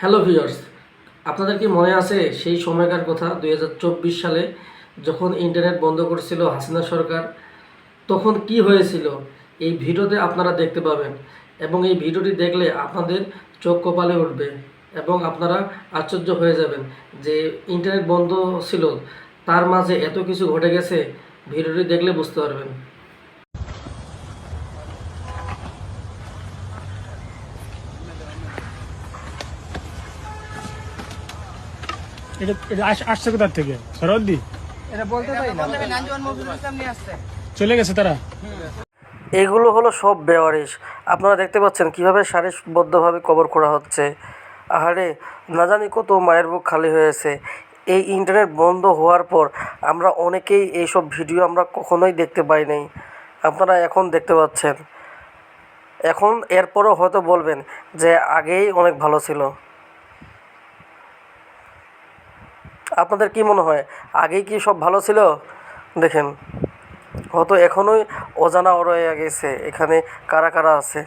Hello viewers, আপনাদের কি মনে আছে সেই সময়কার কথা দু হাজার চব্বিশ সালে যখন ইন্টারনেট বন্ধ করছিল হাসিনা সরকার? তখন কি হয়েছিল? এই ভিডিওতে আপনারা দেখতে পাবেন এবং এই ভিডিওটি দেখলে আপনাদের চোখ কপালে উঠবে এবং আপনারা আশ্চর্য হয়ে যাবেন যে ইন্টারনেট বন্ধ ছিল, তার মাঝে এত কিছু ঘটে গেছে। ভিডিওটি দেখলে বুঝতে পারবেন। এটা আসছে কোথার থেকে? সরদ্দি এটা বলতে পারি না। চলে গেছে তারা? এগুলো হলো সব বেওয়ারিশ। আপনারা দেখতে পাচ্ছেন কীভাবে সারিবদ্ধভাবে কবর করা হচ্ছে। আহারে না জানি কত মায়ের বুক খালি হয়েছে। এই ইন্টারনেট বন্ধ হওয়ার পর আমরা অনেকেই এইসব ভিডিও আমরা কখনোই দেখতে পাই নাই। আপনারা এখন দেখতে পাচ্ছেন। এখন এরপরও হয়তো বলবেন যে আগেই অনেক ভালো ছিল। আপনাদের কি মনে হয়? আগে কি সব ভালো ছিল? দেখেন, হয়তো এখনোই অজানা রয়ে গেছে। এখানে কারা কারা আছে?